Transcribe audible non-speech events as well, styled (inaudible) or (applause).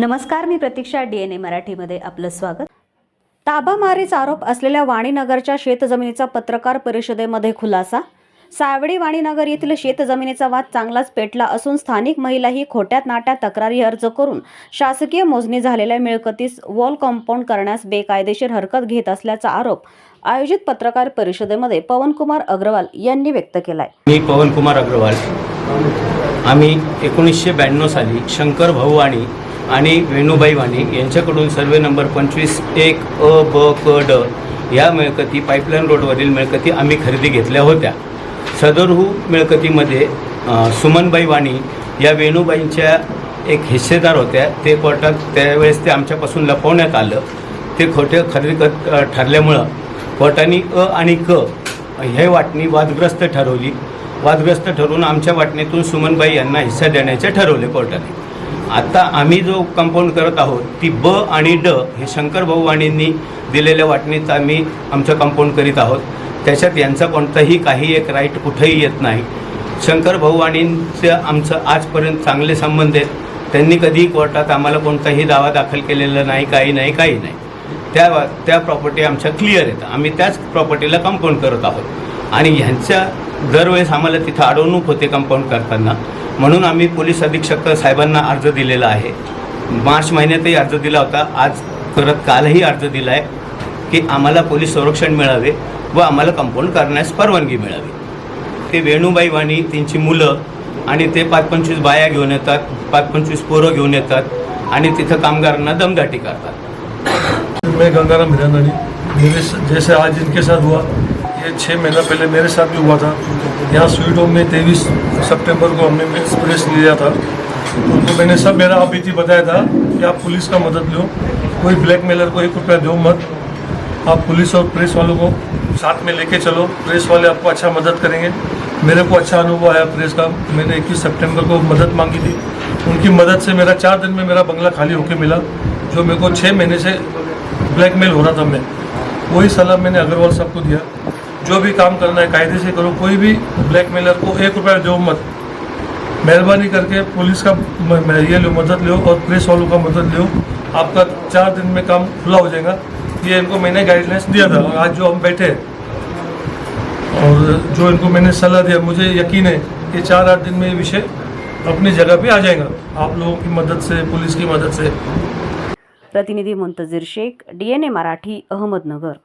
नमस्कार मी प्रतीक्षा D N ए मराठीमध्ये आपलं स्वागत. ताबामारीचा आरोप असलेल्या वाणीनगरच्या शेतजमिनीचा पत्रकार परिषदेमध्ये खुलासा. सावडी वाणीनगर येथील शेतजमिनीचा वाद चांगलाच पेटला असून स्थानिक महिलाही खोट्यात नाट्यात तक्रारी अर्ज करून शासकीय मोजणी झालेल्या मिळकतीस वॉल कंपाऊंड करण्यास बेकायदेशीर हरकत घेत असल्याचा आरोप आयोजित पत्रकार परिषदेमध्ये पवनकुमार अग्रवाल यांनी व्यक्त केलाय. मी पवनकुमार अग्रवाल. आम्ही एकोणीसशे ब्याण्णव साली शंकर भाऊ वाणी आणि वेणूबाई वाणी यांच्याकडून सर्वे नंबर पंचवीस एक अ ब क ड या मिळकती पाईपलाईन रोडवरील मिळकती आम्ही खरेदी घेतल्या होत्या. सदरहू मिळकतीमध्ये सुमनबाई वाणी या वेणूबाईंच्या एक हिस्सेदार होत्या. ते कोर्टात त्यावेळेस ते आमच्यापासून लपवण्यात आलं. ते खोटे खरेदी कर ठरल्यामुळं कोर्टाने अ आणि क हे वाटणी वादग्रस्त ठरवली. वादग्रस्त ठरवून आमच्या वाटणीतून सुमनबाई यांना हिस्सा देण्याचे ठरवले कोर्टाने. आता आम्ही जो कंपाऊंड करत आहोत ती ब आणि ड हे शंकर भाऊवाणींनी दिलेल्या वाटणीत आम्ही आमचं कंपाऊंड करीत आहोत. त्याच्यात यांचा कोणताही काही एक राईट कुठेही येत नाही. शंकर भाऊवाणींचं आमचं आजपर्यंत चांगले संबंध आहेत. त्यांनी कधीही कोर्टात आम्हाला कोणताही दावा दाखल केलेला नाही काही नाही काही नाही. त्या त्या प्रॉपर्टी आमच्या क्लिअर आहेत. आम्ही त्याच प्रॉपर्टीला कंपाऊंड करत आहोत. आणि ह्यांच्या दरवेळेस आम्हाला तिथं अडवणूक होते कंपाऊंड करताना. म्हणून आम्ही पोलीस अधीक्षक साहेबांना अर्ज दिलेला आहे. मार्च महिन्यातही अर्ज दिला होता. आज परत कालही अर्ज दिला आहे की आम्हाला पोलीस संरक्षण मिळावे व आम्हाला कंपाऊंड करण्यास परवानगी मिळावी. ते वेणूबाई वाणी त्यांची मुलं आणि ते पाच पंचवीस बाया घेऊन येतात पाच पंचवीस पोरं घेऊन येतात आणि तिथं कामगारांना दमदाटी करतात. (coughs) मी गंगाराम हिरानड़ी जैसे आज इनके साथ हुआ ये छः महीना पहले मेरे साथ भी हुआ था। यहाँ स्वीट होम में तेईस सितंबर को हमने प्रेस लिया था। तो उनको मैंने सब, मेरा अभी बताया था कि आप पुलिस का मदद लो, कोई ब्लैकमेलर को एक रुपया दो मत, आप पुलिस और प्रेस वालों को साथ में लेके चलो। प्रेस वाले आपको अच्छा मदद करेंगे। मेरे को अच्छा अनुभव आया प्रेस का। मैंने इक्कीस सितंबर को मदद मांगी थी। उनकी मदद से मेरा चार दिन में मेरा बंगला खाली होके मिला, जो मेरे को छः महीने से ब्लैकमेल हो रहा था मैं। वही सलाह मैंने अग्रवाल साहब को दिया। जो भी काम करना है, कायदे से करो, कोई भी ब्लैकमेलर को एक रुपया दो मत, मेहरबानी करके पुलिस का ये लो, मदद लो और प्रेस वालों का मदद लो। आपका चार दिन में काम खुला हो जाएगा। ये इनको मैंने गाइडलाइंस दिया था और आज जो हम बैठे और जो इनको मैंने सलाह दिया, मुझे यकीन है कि चार आठ दिन में ये विषय अपनी जगह पे आ जाएगा। आप लोगों की मदद से, पुलिस की मदद से। प्रतिनिधी Muntazir Shaikh D N A Marathi, Ahmednagar.